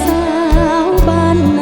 สาวบ้านนา